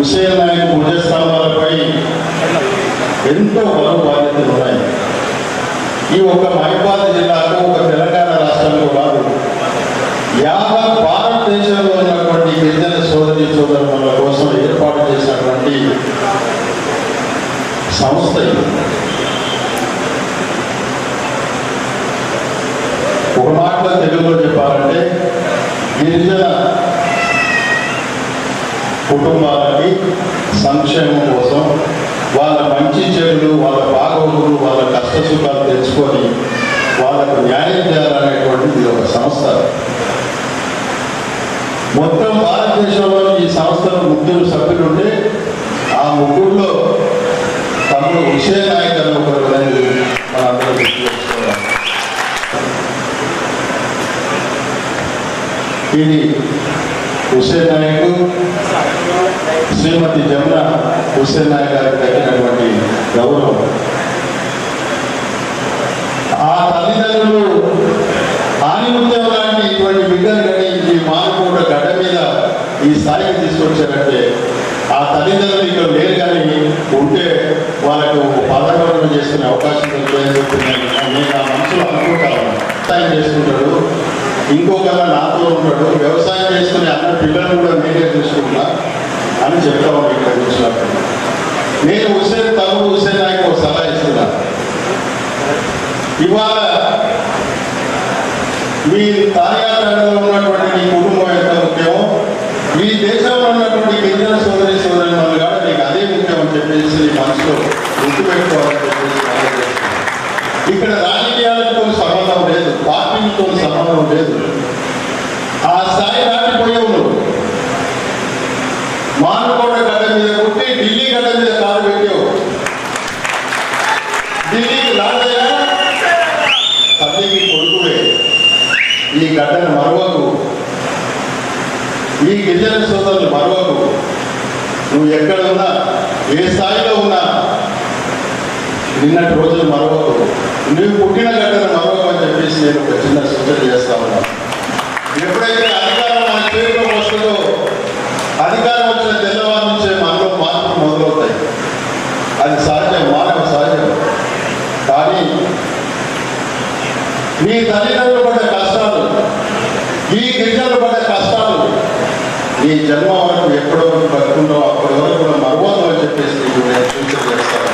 హుసేన్ నాయక్ పూజ స్తంభాలపై ఎంతో బరువు బాధ్యతలు ఉన్నాయి. ఈ ఒక్క మహిబాద్ జిల్లాకు ఒక తెలంగాణ రాష్ట్రంలో కాదు యావత్ భారతదేశంలో ఉన్నటువంటి గిరిజన సోదరి సోదరుల కోసం ఏర్పాటు చేసినటువంటి సంస్థ ఒక మాటలో తెలుగులో చెప్పాలంటే గిరిజన కుటుంబాలకి సంక్షేమం కోసం వాళ్ళ మంచి చెడులు వాళ్ళ బాగోగులు వాళ్ళ కష్ట సుఖాలు తెలుసుకొని వాళ్ళకు న్యాయం చేయాలనేటువంటిది ఇది ఒక సంస్థ. మొత్తం భారతదేశంలో ఈ సంస్థలో ముగ్గురు సభ్యులు ఉంటే ఆ ముగ్గురులో తమ్ముడు విషయ నాయకులు ఒకరు అనేది ఇది విషయ నాయకుడు శ్రీమతి జమున హుస్సేన్ నాయక్ గారికి దక్కినటువంటి గౌరవం. ఆ తల్లిదండ్రులు ఆనిముత్యం లాంటి ఇటువంటి బిడ్డలు కానీ ఈ మానకూడ గడ్డ మీద ఈ స్థాయికి తీసుకొచ్చారంటే ఆ తల్లిదండ్రులు ఇక్కడ లేరు కానీ ఉంటే వాళ్ళకు పదగౌరవం చేసుకునే అవకాశం దొరికిందని నేను నేను ఆ మనసులో అనుకుంటాను వ్యవసాయం చేసుకుంటాడు ఇంకొకలా నాతో ఉంటాడు. వ్యవసాయం చేసుకునే అన్న పిల్లలు కూడా నేనే చూసుకుంటా అని చెప్తాము ఇక్కడ చూసినప్పుడు నేను హుసేన్ తమ్ముడు హుసేన్ నాయకు ఒక సలహా ఇస్తున్నా. ఇవాళ మీ తాయాతండలో ఉన్నటువంటి మీ కుటుంబం ఎంత ముఖ్యమో మీ దేశంలో ఉన్నటువంటి గిరిజన సోదరి సోదరి వాళ్ళు కూడా మీకు అదే ముఖ్యం అని చెప్పేసి మీ మనసులో గుర్తుపెట్టుకోవాలని చెప్పేసి ఇక్కడ రాజకీయాలతో సంబంధం లేదు పార్టీలతో సంబంధం లేదు. ఆ స్థాయి దాటిపోయావు నువ్వు మానుకోట గడ్డ మీద పుట్టి ఢిల్లీ గడ్డ మీద కాలు పెట్టావు ఢిల్లీకి రాజయ్య తల్లికి ఈ గడ్డను మరవకు. ఈ గిరిజన సోదరులు మరవకు. నువ్వు ఎక్కడ ఉన్నా ఏ స్థాయిలో ఉన్నా నిన్నటి రోజులు మరవకు. నువ్వు పుట్టిన గడ్డను మరవకు అని చెప్పేసి నేను ఒక చిన్న సూచన చేస్తా ఉన్నా. ఎప్పుడైతే అధికారం మన చేతిలో వస్తుందో అధికారం వచ్చిన తెల్లవారు నుంచే మనలో మార్పులు మొదలవుతాయి. అది మీ తల్లిదండ్రులు పడ్డ కష్టాలు ఈ గిరిజనులు పడ్డ కష్టాలు ఈ జన్మ వరకు ఎప్పటి వరకు బతుకుంటావు అప్పటి వరకు కూడా మరవదు అని చెప్పేసి నీకు నేను సూచన చేస్తాను.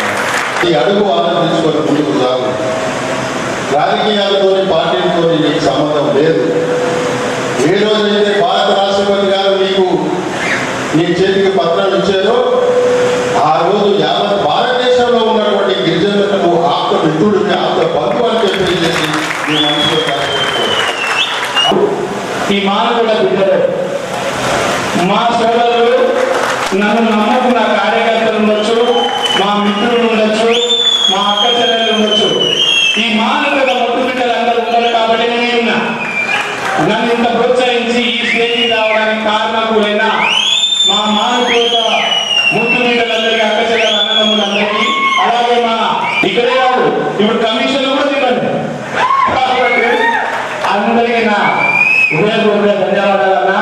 ఈ అడుగు ఆలోచించుకొని ముందుకు సాగు. రాజకీయాలతో పార్టీలతో నీకు సంబంధం లేదు. ఏ రోజైతే భారత రాష్ట్రపతి గారు నీకు నీ చేతికి పత్రాలు ఇచ్చారో ఈ మానవుల బిడ్డలు. మా సోదరులు నన్ను నమ్ముకున్న కార్యకర్తలు ఉండొచ్చు మా మిత్రులు ఉండొచ్చు మా అక్క చెల్లెలు ఉండొచ్చు. ఈ మానవుల ముట్టు బిడ్డలు అందరూ ఉన్నారు కాబట్టి నేను ఉన్నా. నన్ను ఇంత ప్రోత్సహించి ఈ స్టేజ్కి రావడానికి కారణకులైన మా మానవుల ముట్టు బిడ్డలందరికీ అక్క చెల్లెలు అన్నదమ్ములందరికీ అలాగే మా ఇక్కడే కాదు ఇప్పుడు కమిషన్ కూడా తినండి కాబట్టి అందరికీ నా ఇరవై కూడా ధన్యవాదాలన్నా